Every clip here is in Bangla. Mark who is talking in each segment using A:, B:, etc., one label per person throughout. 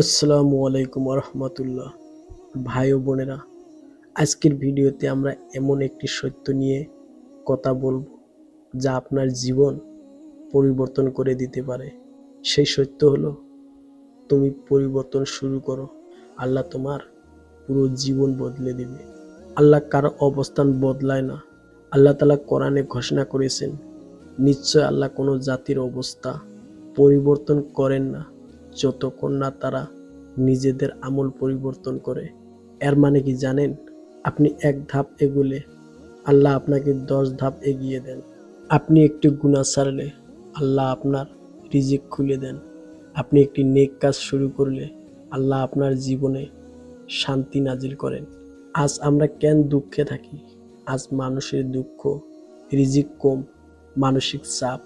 A: আসসালামু আলাইকুম রহমতুল্লাহ ভাই ও বোনেরা, আজকের ভিডিওতে আমরা এমন একটি সত্য নিয়ে কথা বলব যা আপনার জীবন পরিবর্তন করে দিতে পারে। সেই সত্য হলো, তুমি পরিবর্তন শুরু করো, আল্লাহ তোমার পুরো জীবন বদলে দিবে। আল্লাহ কারও অবস্থান বদলায় না। আল্লাহ তালা কোরআনে ঘোষণা করেছেন, নিশ্চয় আল্লাহ কোনো জাতির অবস্থা পরিবর্তন করেন না। যতক্ষণ না তারা নিজেদের আমল পরিবর্তন করে। এর মানে কি জানেন? আপনি এক ধাপ এগুলে, আল্লাহ আপনাকে দশ ধাপ এগিয়ে দেন। আপনি একটি গুণা ছাড়লে, আল্লাহ আপনার রিজিক খুলে দেন। আপনি একটি নেক কাজ শুরু করলে, আল্লাহ আপনার জীবনে শান্তি নাজিল করেন। আজ আমরা কেন দুঃখে থাকি? আজ মানুষের দুঃখ, রিজিক কম, মানসিক চাপ,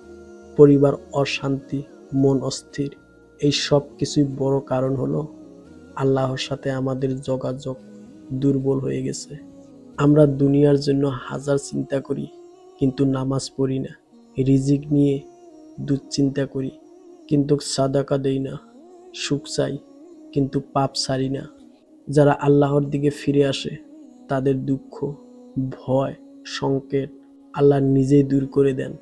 A: পরিবার অশান্তি, মন অস্থির। এই সব কিছুই বড় কারণ হলো আল্লাহর সাথে আমাদের যোগাযোগ দুর্বল হয়ে গেছে। আমরা দুনিয়ার জন্য হাজার চিন্তা করি, কিন্তু নামাজ পড়ি না। রিজিক নিয়ে দুশ্চিন্তা করি, কিন্তু সাদাকা দেই না। সুখ চাই, কিন্তু পাপ সারি না। যারা আল্লাহর দিকে ফিরে আসে, তাদের দুঃখ, ভয়, সংকেত আল্লাহ নিজেই দূর করে দেন।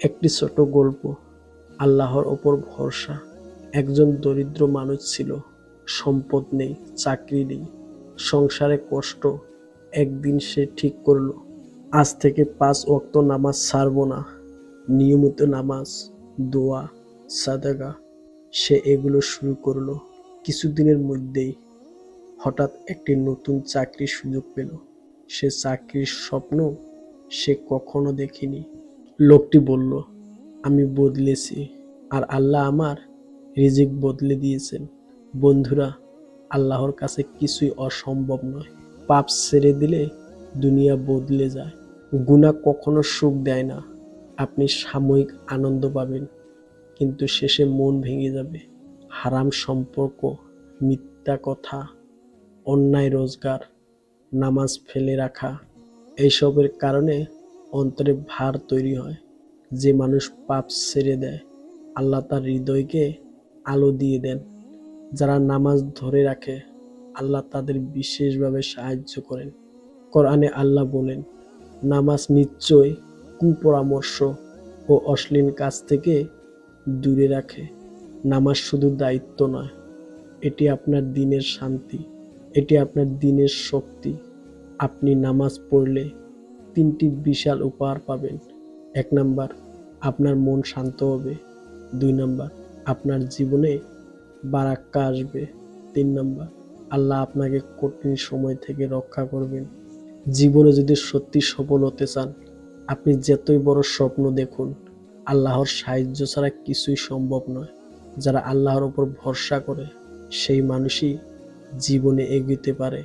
A: একটি ছোট গল্প, আল্লাহর ওপর ভরসা। একজন দরিদ্র মানুষ ছিল। সম্পদ নেই, চাকরি নেই, সংসারে কষ্ট। একদিন সে ঠিক করল, আজ থেকে পাঁচ অক্ত নামাজ ছাড়ব না। নিয়মিত নামাজ, দোয়া সাদাগা সে এগুলো শুরু করল কিছুদিনের মধ্যেই। হঠাৎ একটি নতুন চাকরির সুযোগ পেল। সে চাকরির স্বপ্ন সে কখনো দেখিনি। লোকটি বলল, আমি বদলেছি, আর আল্লাহ আমার রিজিক বদলে দিয়েছেন। বন্ধুরা, আল্লাহর কাছে কিছুই অসম্ভব নয়। পাপ ছেড়ে দিলে দুনিয়া বদলে যায়। গুণা কখনো সুখ দেয় না। আপনি সাময়িক আনন্দ পাবেন, কিন্তু শেষে মন ভেঙে যাবে। হারাম সম্পর্ক, মিথ্যা কথা, অন্যায় রোজগার, নামাজ ফেলে রাখা, এইসবের কারণে অন্তরে ভার তৈরি হয়। যে মানুষ পাপ ছেড়ে দেয়, আল্লাহ তার হৃদয়কে আলো দিয়ে দেন। যারা নামাজ ধরে রাখে, আল্লাহ তাদের বিশেষভাবে সাহায্য করেন। কোরআনে আল্লাহ বলেন, নামাজ নিশ্চয় কুপরামর্শ ও অশ্লীল কাজ থেকে দূরে রাখে। নামাজ শুধু দায়িত্ব নয়, এটি আপনার দিনের শান্তি, এটি আপনার দিনের শক্তি। আপনি নামাজ পড়লে তিনটি বিশাল উপহার পাবেন। এক নাম্বার, আপনার মন শান্ত হবে। দুই নাম্বার আপনার জীবনে বারাক্কা আসবে। তিন নাম্বার, আল্লাহ আপনাকে কঠিন সময় থেকে রক্ষা করবেন। জীবনে যদি সত্যি সফল হতে চান, আপনি যতই বড় স্বপ্ন দেখুন, আল্লাহর সাহায্য ছাড়া কিছুই সম্ভব নয়। যারা আল্লাহর ওপর ভরসা করে, সেই মানুষই জীবনে এগোতে পারে।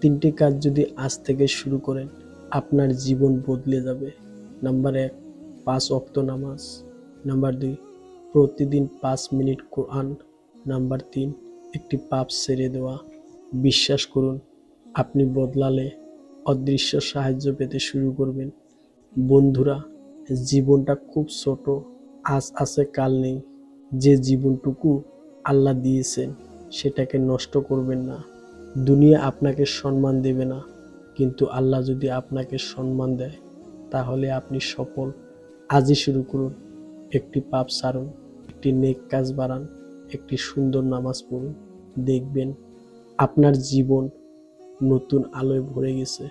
A: তিনটি কাজ যদি আজ থেকে শুরু করেন, আপনার জীবন বদলে যাবে। নাম্বার এক, পাঁচ অক্ত নামাজ। নাম্বার দুই প্রতিদিন পাঁচ মিনিট কোরআন নাম্বার তিন একটি পাপ সেরে দেওয়া। বিশ্বাস করুন, আপনি বদলালে অদৃশ্য সাহায্য পেতে শুরু করবেন। বন্ধুরা, জীবনটা খুব ছোট, আজ আছে কাল নেই। যে জীবনটুকু আল্লাহ দিয়েছেন, সেটাকে নষ্ট করবেন না। দুনিয়া আপনাকে সম্মান দেবে না, কিন্তু আল্লাহ যদি আপনাকে সম্মান দেয়, তাহলে আপনি সফল। আজই শুরু করুন, একটি পাপ সারুন একটি নেক কাজ বাড়ান, একটি সুন্দর নামাজ পড়ুন। দেখবেন আপনার জীবন নতুন আলোয় ভরে গেছে।